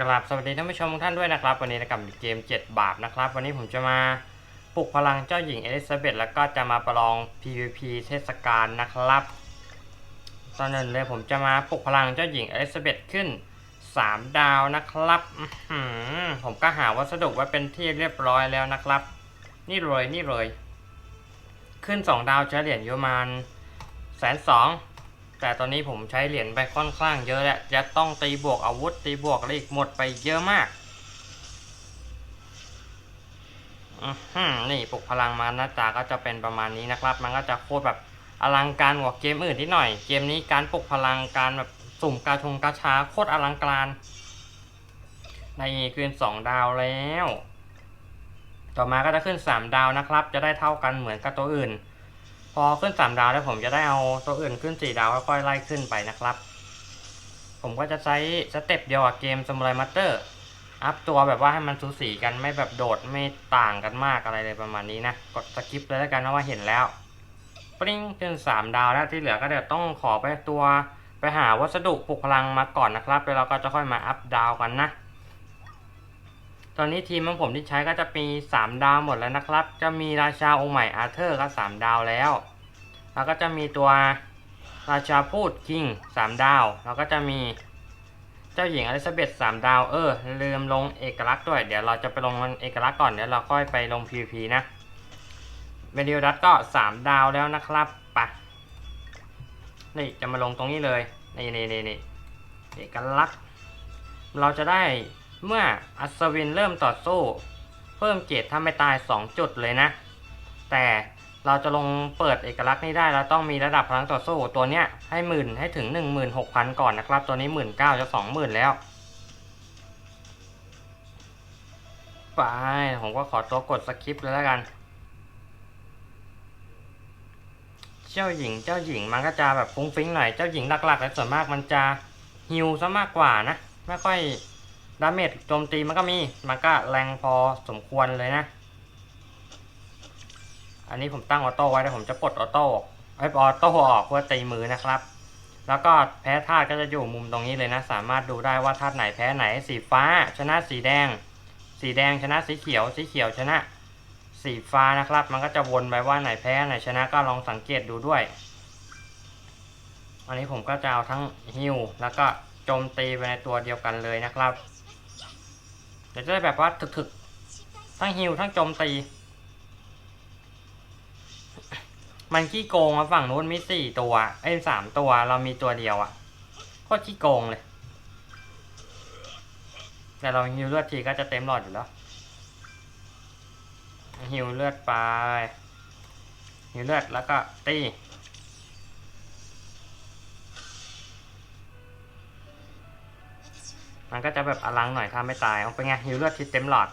กราบสวัสดีท่านผู้ชมทุกท่านด้วยนะครับ วันนี้นะครับเกม 7 บาทนะครับ วันนี้ผมจะมาปลุกพลังเจ้าหญิงเอลิซาเบธแล้วก็จะมาประลอง PVP เทศกาลนะครับ ตอนนั้นเลยผมจะมาปลุกพลังเจ้าหญิงเอลิซาเบธขึ้น 3 ดาวนะครับผมก็หาวัสดุไว้เป็นที่เรียบร้อยแล้วนะครับ นี่เลยนี่เลย ขึ้น 2 ดาวเหรียญอยู่ประมาณแสนสอง แต่ตอนนี้ผมใช้เหรียญไปค่อนข้างเยอะแหละจะต้องตีบวกอาวุธตีบวกอะไรอีกหมดไปเยอะมากอือหือนี่ปลุกพลังมาหน้าตาก็จะเป็นประมาณนี้นะครับ มันก็จะโคตรแบบอลังการกว่าเกมอื่นที่หน่อย เกมนี้การปลุกพลังการแบบสุ่มกาชงกาชาโคตรอลังการ ในคืน2ดาวแล้ว ต่อมาก็จะขึ้น3ดาวนะครับ จะได้เท่ากันเหมือนกับตัวอื่น พอขึ้น3ดาวแล้วผมจะได้เอาตัวอื่นขึ้น4ดาวค่อยๆไล่ขึ้นไปนะครับ ผมก็จะใช้สเต็ปเดียวกับเกม Samurai Master อัพตัวแบบว่าให้มันสูสีกันไม่แบบโดดไม่ต่างกันมากอะไรเลยประมาณนี้นะ กดสกิปเลยแล้วกันนะว่าเห็นแล้วปริ้งขึ้น3ดาวแล้วที่เหลือก็เดี๋ยวต้องขอไปตัวไปหาวัสดุปลุกพลังมาก่อนนะครับแล้วเราก็จะค่อยมาอัพดาวกันนะ ตอนนี้ทีมของผมที่ใช้ก็จะมี 3 ดาวหมดแล้วนะครับ จะมีราชาองค์ใหม่อาร์เธอร์ก็ 3 ดาวแล้ว แล้วก็จะมีตัวราชาพูดคิง 3 ดาว แล้วก็จะมีเจ้าหญิงอลิซาเบธ3ดาว เออ ลืมลงเอกลักษณ์ด้วย เดี๋ยวเราจะไปลงเอกลักษณ์ก่อน เดี๋ยวเราค่อยไปลง PVP นะเวดิโอดัตก็ 3 ดาวแล้วนะครับไปะนี่จะมาลงตรงนี้เลย นี่นี่นี่นี่เอกลักษณ์ เราจะได้ เมื่ออัศวินเริ่มต่อสู้ เพิ่มเกรดถ้าไม่ตาย 2 จุดเลยนะ แต่เราจะลงเปิดเอกลักษณ์นี้ได้เราต้องมีระดับพลังต่อสู้ตัวเนี้ยให้หมื่นให้ถึง 16,000 ก่อนนะครับ ตัวนี้ 19,000จะ20,000แล้วไปผมก็ขอตัวกดสคริปต์เลยแล้วกัน เจ้าหญิงเจ้าหญิงมันก็จะแบบฟุ้งฟิ้งหน่อย เจ้าหญิงหลักๆและส่วนมากมันจะฮิวซะมากกว่านะ ไม่ค่อย ดาเมจโจมตีมันก็มี มันก็แรงพอสมควรเลยนะ อันนี้ผมตั้งออโต้ไว้แต่ผมจะปลดออโต้ไอ้ออโต้ออกเพื่อตีมือนะครับ แล้วก็แพ้ธาตุก็จะอยู่มุมตรงนี้เลยนะ สามารถดูได้ว่าธาตุไหนแพ้ไหน สีฟ้า ชนะสีแดง สีแดงชนะสีเขียว สีเขียวชนะ สีฟ้านะครับ มันก็จะวนไปว่าไหนแพ้ไหนชนะก็ลองสังเกตดูด้วย อันนี้ผมก็จะเอาทั้งฮิวแล้วก็โจมตีไปในตัวเดียวกันเลยนะครับ เดี๋ยวจะได้แบบว่าถึกๆ ทั้งฮิวทั้งโจมตี มันขี้โกงอะฝั่งนู้นมีสี่ตัวไอ้สามตัวเรามีตัวเดียวอะโคตรขี้โกงเลย แต่เราฮิวเลือดทีก็จะเต็มหลอดอยู่แล้วฮิวเลือดไปฮิวเลือดแล้วก็ตี มันก็จะแบบอลังหน่อยถ้าไม่ตายเอาไปไงฮิวเลือดที่เต็มหลอด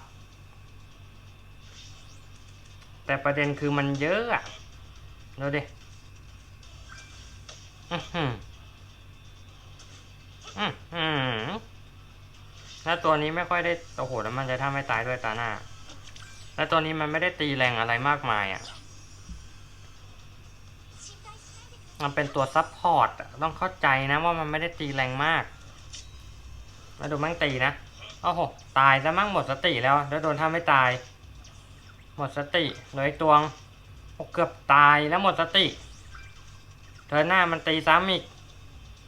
แต่ประเด็นคือมันเยอะอะดูดิอื้อหืออื้อหือแล้วตัวนี้ไม่ค่อยได้โอ้โหแล้วมันจะทำให้ตายด้วยตาหน้า แล้วตัวนี้มันไม่ได้ตีแรงอะไรมากมายอะมันเป็นตัวซับพอร์ตต้องเข้าใจนะว่ามันไม่ได้ตีแรงมาก มาดูมั่งตีนะโอ้โหตายซะมั่งหมดสติแล้ว แล้วโดนทำให้ตาย หมดสติเหลืออีกตัวงโอ้เกือบตายแล้วหมดสติ เธอหน้ามันตีซ้ำอีก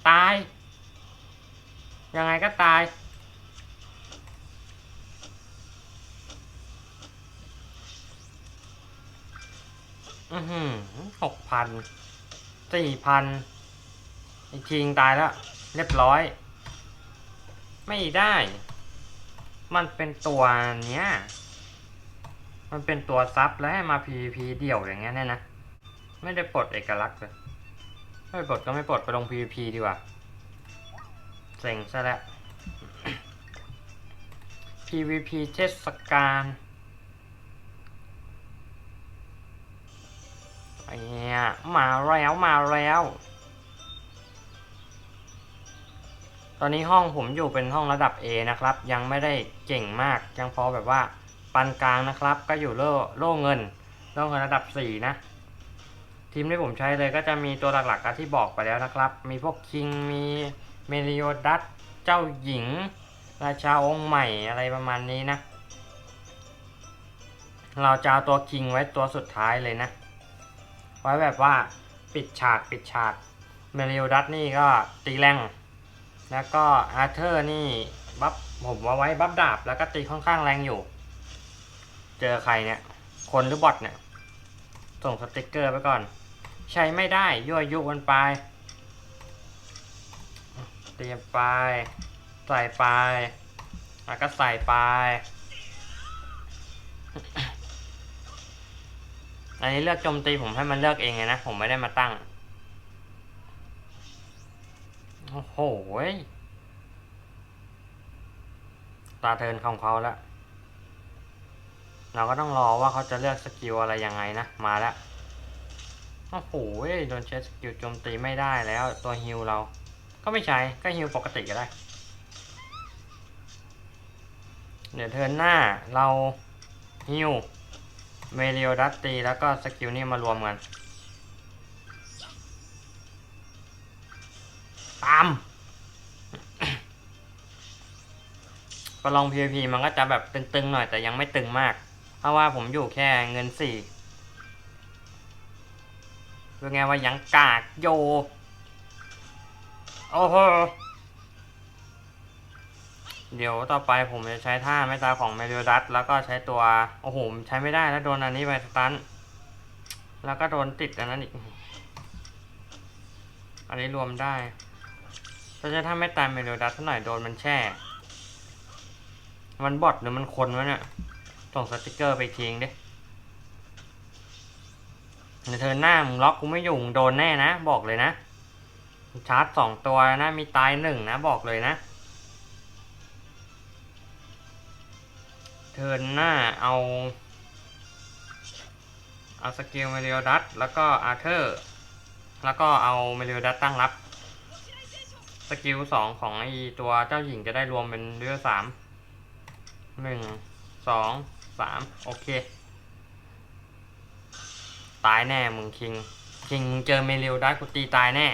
ตาย ยังไงก็ตาย อือหือหกพันสี่พันอีกทีงตายแล้ว เรียบร้อย ไม่ได้ มันเป็นตัวเนี้ย มันเป็นตัวซับแล้วให้มา PVP เดี่ยวอย่างเงี้ยเนี่ยนะ ไม่ได้ปลดเอกลักษณ์เลย ไม่ปลดก็ไม่ปลดไปลง PVP ดีกว่าเซ็งซะแล้ว PVP เทศกาลไอ้เนี่ยมาแล้วมาแล้ว ตอนนี้ห้องผมอยู่เป็นห้องระดับ A นะครับ ยังไม่ได้เก่งมาก ยังพอแบบว่าปานกลางนะครับ ก็อยู่โล่โล่เงินโล่เงินระดับ 4 นะ ทีมที่ผมใช้เลยก็จะมีตัวหลักๆที่บอกไปแล้วนะครับ มีพวกคิง มีเมริโอดัส เจ้าหญิง ราชาองค์ใหม่อะไรประมาณนี้นะ เราจะเอาตัวคิงไว้ตัวสุดท้ายเลยนะ ไว้แบบว่าปิดฉากปิดฉาก เมลิโอดัสนี่ก็ตีแรง แล้วก็อาร์เธอร์นี่บัฟผมว่าไว้บัฟดาบแล้วก็ตีค่อนข้างแรงอยู่ เจอใครเนี่ย คนหรือบอทเนี่ย ส่งสติกเกอร์ไปก่อน ใช้ไม่ได้ยั่วยุมันไปเตรียมไปใส่ไปแล้วก็ใส่ไปอันนี้เลือกโจมตีผมให้มันเลือกเองไงนะ ผมไม่ได้มาตั้ง โอ้โหตาเทินของเขาแล้ว เราก็ต้องรอว่าเขาจะเลือกสกิลอะไรยังไงนะ มาแล้ว โอ้โหโดนใช้สกิลโจมตีไม่ได้แล้วตัวฮิลเรา ก็ไม่ใช้ก็ฮิลปกติก็ได้ เดี๋ยวเทินหน้าเราฮิลเมเรียดัตตีแล้วก็สกิลนี่มารวมกัน ตามประลอง PVP มันก็จะแบบตึงๆหน่อยแต่ยังไม่ตึงมาก เพราะว่าผมอยู่แค่เงินสี่เป็นไงว่ายังกากโย โอ้โห เดี๋ยวต่อไปผมจะใช้ท่าไม่ตาของเมเรียดัตแล้วก็ใช้ตัว โอ้โหใช้ไม่ได้แล้วโดนอันนี้ไปสตัน แล้วก็โดนติดอันนั้นอีก อันนี้รวมได้ ถ้าจะถ้าไม่ตายเมเรียดัตเท่าไหร่โดนมันแช่ มันบอทหรือมันคนวะเนี่ยส่งสติกเกอร์ไปทิ้งดิเธอหน้ามึงล็อกกูไม่อยู่มึงโดนแน่นะ บอกเลยนะชาร์จสองตัวนะมีตายหนึ่งนะบอกเลยนะ เทินหน้าเอาเอาสกิลเมเรียดัตแล้วก็อาร์เธอร์ แล้วก็เอาเมเรียดัตตั้งรับ สกิลสองของไอตัวเจ้าหญิงจะได้รวมเป็นเรือสามหนึ่งสองสามโอเค ตายแน่มึงคิง คิงมึงเจอเมเรียดัตกูตีตายแน่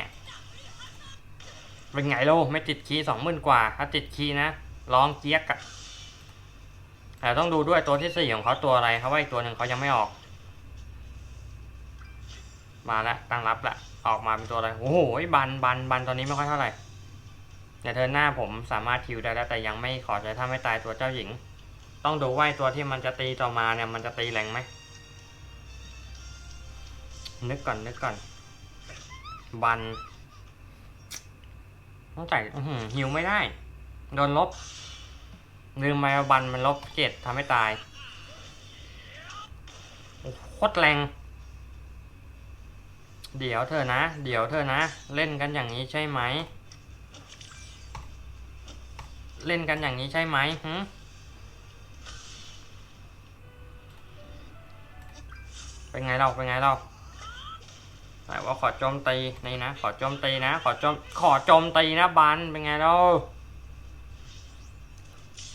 เป็นไงโลไม่ติดคีสองหมื่นกว่า ถ้าติดคีนะร้องเจี๊ยกอะแต่ต้องดูด้วยตัวที่สี่ของเขาตัวอะไรเขาว่าอีกตัวหนึ่งเขายังไม่ออก มาแล้วตั้งรับละออกมาเป็นตัวอะไร โอ้โหบันบันบันตอนนี้ไม่ค่อยเท่าไหร่ ในเทิร์นหน้าผมสามารถคิวได้แล้วแต่ยังไม่ขอใช้ถ้าไม่ตายตัวเจ้าหญิง ต้องดูว่าตัวที่มันจะตีต่อมาเนี่ยมันจะตีแรงไหมนึกก่อนนึกก่อน บันต้องใจ่หิวไม่ได้ โดนลบ ลืมไปว่าบันมันลบเจ็ดทำให้ตายโคตรแรง เดี๋ยวเธอนะ เดี๋ยวเธอนะ เล่นกันอย่างนี้ใช่ไหม เล่นกันอย่างนี้ใช่ไหมหึเป็นไงเราเป็นไงเราแต่ว่าขอโจมตีนี่นะ ขอโจมตีนะ ขอโจมขอโจมตีนะบันเป็นไงเรา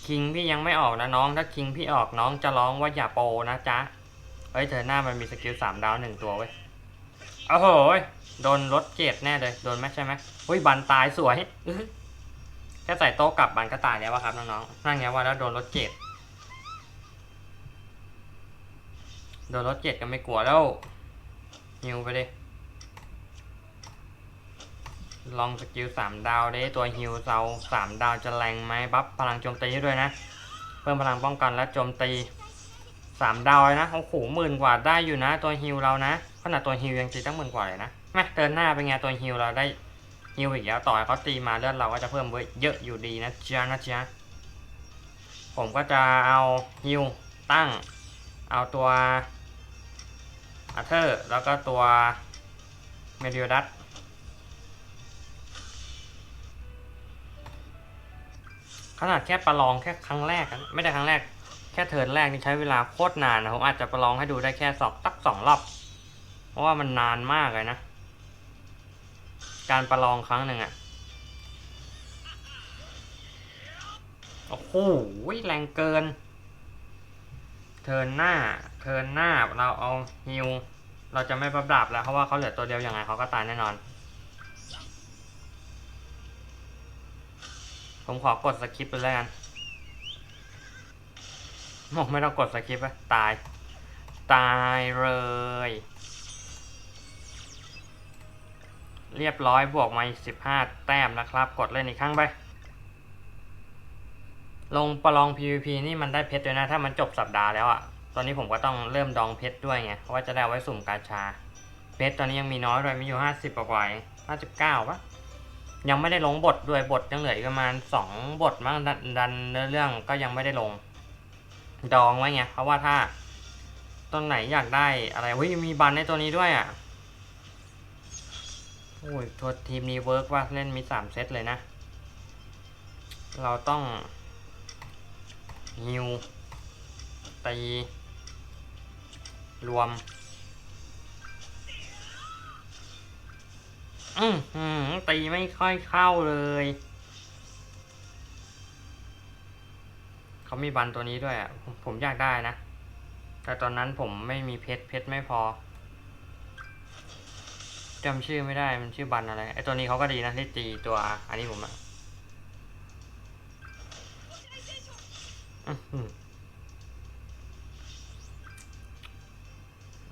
คิงพี่ยังไม่ออกนะน้อง ถ้าคิงพี่ออกน้องจะร้องว่าอย่าโปนะจ๊ะ เฮ้ยเธอหน้ามันมีสกิลสามดาวหนึ่งตัวเว้ยโอ้โหโดนรถเจ็ดแน่เลย โดนไหมใช่ไหมเฮ้ยบันตายสวย ค่ใส่โต๊ะกลับบันก็ตายแล้ววะครับน้องๆนั่งไงว่าแล้วโดนรถเจ็ดโดนรถเจ็ดก็ไม่กลัวแล้วฮิวไปดิลองสกิลสามดาวได้ตัวฮิวเซาสามดาวจะแรงไหมบัฟพลังโจมตีด้วยนะ เพิ่มพลังป้องกันและโจมตีสามดาวเลยนะโอ้โหหมื่นกว่าได้อยู่นะ ตัวฮิวเรานะขนาดตัวฮิวยังตีตั้งหมื่นกว่าเลยนะแม่เตินหน้าเป็นไงตัวฮิวเราได้ ฮิวอีกแล้วต่อให้เขาตีมาเลือดเราก็จะเพิ่มไว้เยอะอยู่ดีนะจ๊ะนะจ๊ะผมก็จะเอาฮิวตั้ง เอาตัวอาเธอร์แล้วก็ตัวเมดิโอดัสขนาดแค่ประลองแค่ครั้งแรก ไม่ได้ครั้งแรก แค่เทิร์นแรกนี่ใช้เวลาโคตรนานนะผมอาจจะประลองให้ดูได้แค่สองตักสองรอบ เพราะว่ามันนานมากเลยนะ การประลองครั้งหนึ่งอะโอ้โหแรงเกิน เทินหน้า เทินหน้าเราเอาฮิว เราจะไม่ประดับแล้วเพราะว่าเขาเหลือตัวเดียวยังไงเขาก็ตายแน่นอน ผมขอกดสคิปไปแล้วกันโอ้ไม่ต้องกดสคริปต์อะตาย ตายเลย เรียบร้อยบวกมาอีกสิบห้าแต้มนะครับ กดเล่นอีกครั้งไป ลงประลอง PVP นี่มันได้เพชรด้วยนะ ถ้ามันจบสัปดาห์แล้วอะ่ะ ตอนนี้ผมก็ต้องเริ่มดองเพชรด้วยไง เพราะว่าจะได้ไว้สุ่มกาชา เพชรตอนนี้ยังมีน้อยด้วยมีอยู่ห้าสิบกว่าห้าสิบเก้าปะยังไม่ได้ลงบทด้วยบทยังเหลืออีกประมาณสองบทมั้งดันดันเนื้อเรื่องก็ยังไม่ได้ลง ดองไว้ไงเพราะว่าถ้าต้นไหนอยากได้อะไรเฮ้ยมีบันในตัวนี้ด้วยอะ โอ้ยตัวทีมนี้เวิร์กว่าเล่นมีสามเซตเลยนะ เราต้องฮิวตี รวม อืมอืมตีไม่ค่อยเข้าเลย เขามีบันตัวนี้ด้วยอะผมผมอยากได้นะ แต่ตอนนั้นผมไม่มีเพชร เพชรไม่พอ จำชื่อไม่ได้มันชื่อบันอะไรไอตัวนี้เขาก็ดีนะที่ตีตัวอันนี้ผมอะ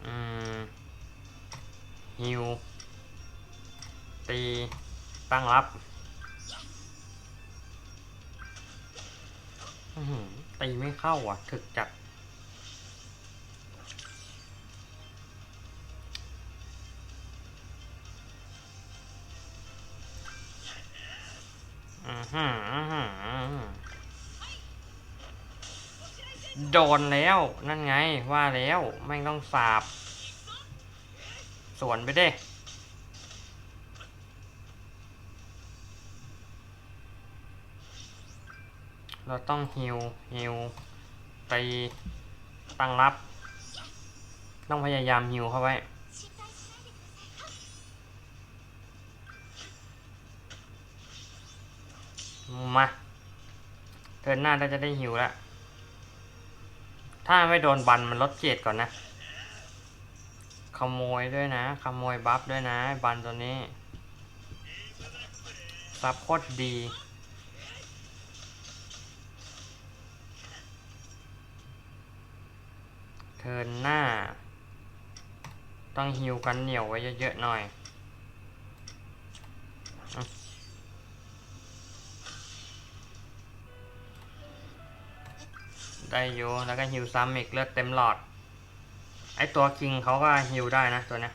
อืมฮิวตีตั้งรับตีไม่เข้าอะถึกจัด โดนแล้วนั่นไงว่าแล้วแม่งต้องสาบ สวนไปเด้เราต้องฮิวฮิวตีตั้งรับ ต้องพยายามฮิวเข้าไว้มาเทินหน้าเราจะได้หิวแล้ว ถ้าไม่โดนบันมันลดเจดก่อนนะ ขโมยด้วยนะ ขโมยบัฟด้วยนะ บันตัวนี้ซับโคตรดี เทินหน้า ต้องฮิวกันเหนียวไว้เยอะๆหน่อย ได้อยู่แล้วก็ฮิวซ้ำอีกเลือดเต็มหลอด ไอตัวคิงเขาก็ฮิวได้นะตัวนี้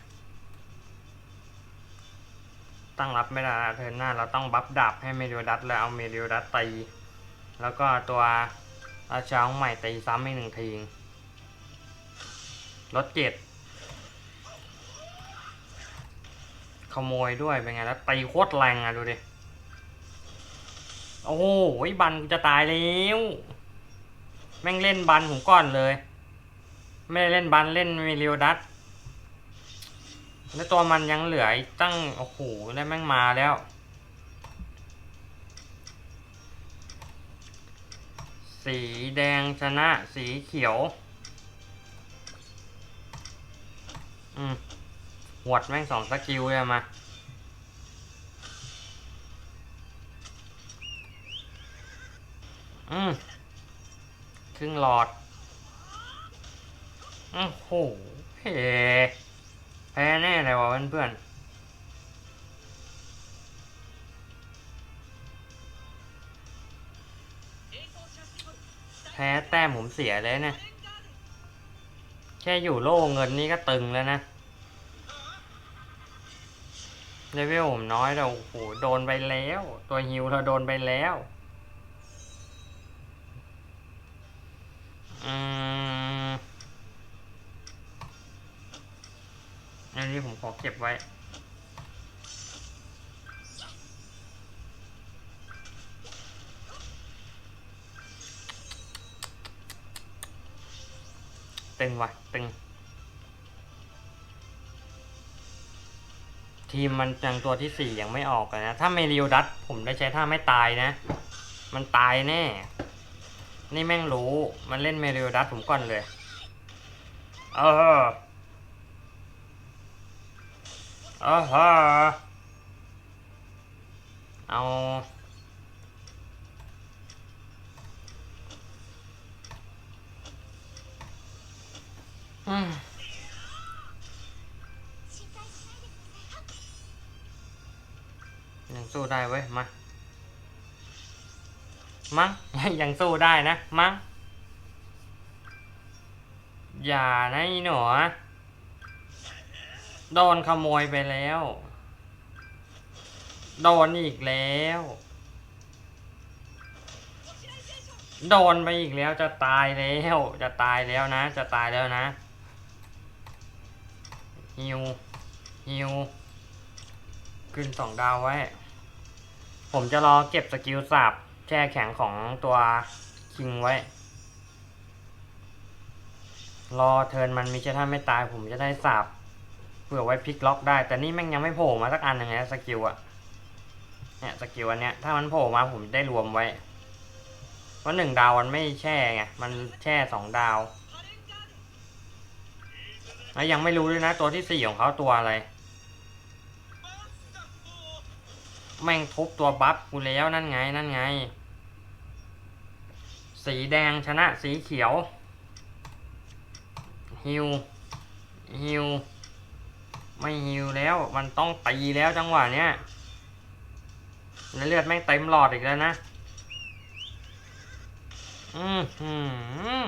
ตั้งรับไม่ได้เทินหน้าเราต้องบัฟดาบให้เมริโอดัสแล้วเอาเมริโอดัสตี แล้วก็ตัวราชาของใหม่ตีซ้ำอีกหนึ่งทีลดเจ็ดขโมยด้วยเป็นไงแล้วตีโคตรแรงอะดูดิ โอ้โหบันกูจะตายแล้ว แม่งเล่นบันผมก่อนเลย ไม่ได้เล่นบันเล่นมิริโอดัสแล้วตัวมันยังเหลืออีกตั้งโอ้โหแล้วแม่งมาแล้วสีแดงชนะสีเขียว อืมหวดแม่งสองสกิลเลยมา อืม รึ่งหลอดโอ้โหเฮ้แพ้แน่เลยว่ะเพื่อนแพ้แต้มผมเสียเลยนะ แค่อยู่โล่เงินนี่ก็ตึงแล้วนะเลเวลผมน้อยแต่โอ้โหโดนไปแล้ว ตัวฮิวเราโดนไปแล้ว อันนี้ผมขอเก็บไว้ ตึงว่ะ ตึง ทีมมันยังตัวที่สี่ยังไม่ออกนะ ถ้าเมริโอดัสผมได้ใช้ท่าไม่ตายนะ มันตายแน่ นี่แม่งรู้ มันเล่นเมริโอดัสผมก่อนเลย เออเออฮะเอา อืมยังสู้ได้เว้ย มา มั้ง ยังสู้ได้นะ มั้ง อย่านะอ้หนูโดนขโมยไปแล้ว โดนอีกแล้ว โดนไปอีกแล้วจะตายแล้ว จะตายแล้วนะ จะตายแล้วนะ ฮิว ฮิว ขึ้นสองดาวไว้ ผมจะรอเก็บสกิลสาบ แช่แข็งของตัวคิงไว้ รอเทินมันมีเชถ้าไม่ตายผมจะได้สาบเผื่อไว้พลิกล็อกได้ แต่นี่แม่งยังไม่โผล่มาสักอันหนึ่งนะสกิลอะเนี่ยสกิลอันเนี้ยถ้ามันโผล่มาผมได้รวมไว้เพราะหนึ่งดาวมันไม่แช่ไงมันแช่สองดาวแล้วยังไม่รู้ด้วยนะตัวที่สี่ของเขาตัวอะไร แม่งทุบตัวบัฟกูแล้วนั่นไงนั่นไง สีแดงชนะสีเขียวฮิวฮิวไม่ฮิวแล้วมันต้องตีแล้วจังหวะเนี้ยแล้วเลือดแม่งเต็มหลอดอีกแล้วนะ อืม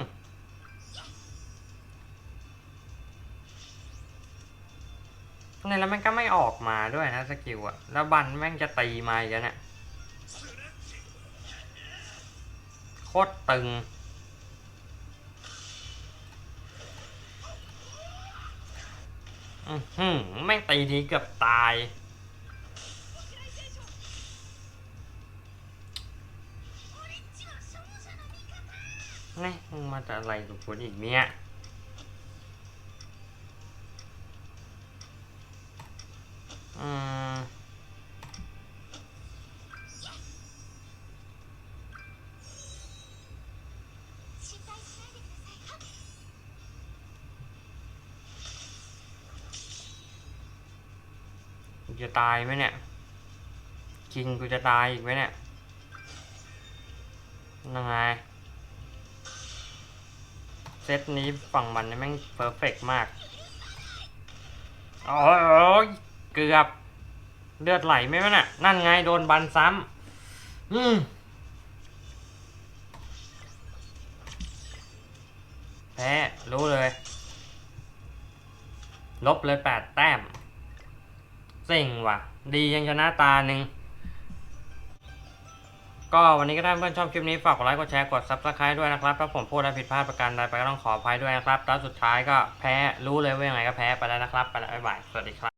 เนี่ยแล้วแม่งก็ไม่ออกมาด้วยนะสกิลอะแล้วบันแม่งจะตีมาอีกแล้วเนี่ยโคตรตึง อือหือแม่งตีทีเกือบตายนี่มึงมาจะอะไรกับกูอีกเนี่ย อืมกูจะตายไหมเนี่ยคิงกูจะตายอีกไหมเนี่ยยังไง เซตนี้ฝั่งมันเนี่ยแม่งเพอร์เฟกมาก โอ้ย เกือบเลือดไหลไหมวะน่ะ นั่นไงโดนบันซ้ำอืมแพ้รู้เลย ลบเลยแปดแต้มเซ็งว่ะ ดียังชนะตาหนึ่งก็วันนี้ก็ถ้าเพื่อนชอบคลิปนี้ฝากกดไลค์กดแชร์กด subscribe ด้วยนะครับถ้าผมพูดอะไรผิดพลาดประการใดไปก็ต้องขออภัยด้วยนะครับแล้วสุดท้ายก็แพ้รู้เลยว่ายังไงก็แพ้ไปแล้วนะครับ ไปแล้วบ๊ายบายสวัสดีครับ